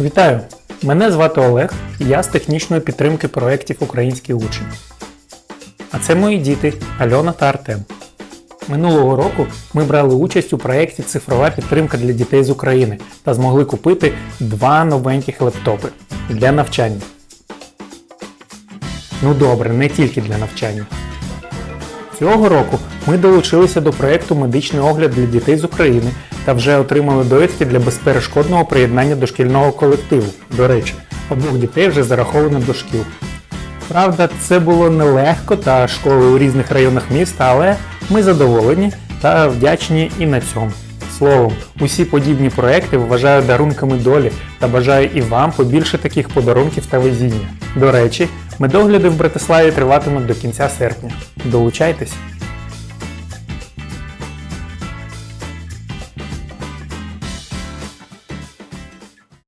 Вітаю! Мене звати Олег, і я з технічної підтримки проєктів Український учень. А це мої діти Альона та Артем. Минулого року ми брали участь у проєкті Цифрова підтримка для дітей з України та змогли купити два новеньких лептопи для навчання. Ну добре, не тільки для навчання. Цього року ми долучилися до проєкту Медичний огляд для дітей з України та вже отримали довідки для безперешкодного приєднання до шкільного колективу. До речі, обох дітей вже зараховано до шкіл. Правда, це було нелегко та школи у різних районах міста, але ми задоволені та вдячні і на цьому. Словом, усі подібні проекти вважаю дарунками долі та бажаю і вам побільше таких подарунків та везіння. До речі, медогляди в Братиславі триватимуть до кінця серпня. Долучайтесь!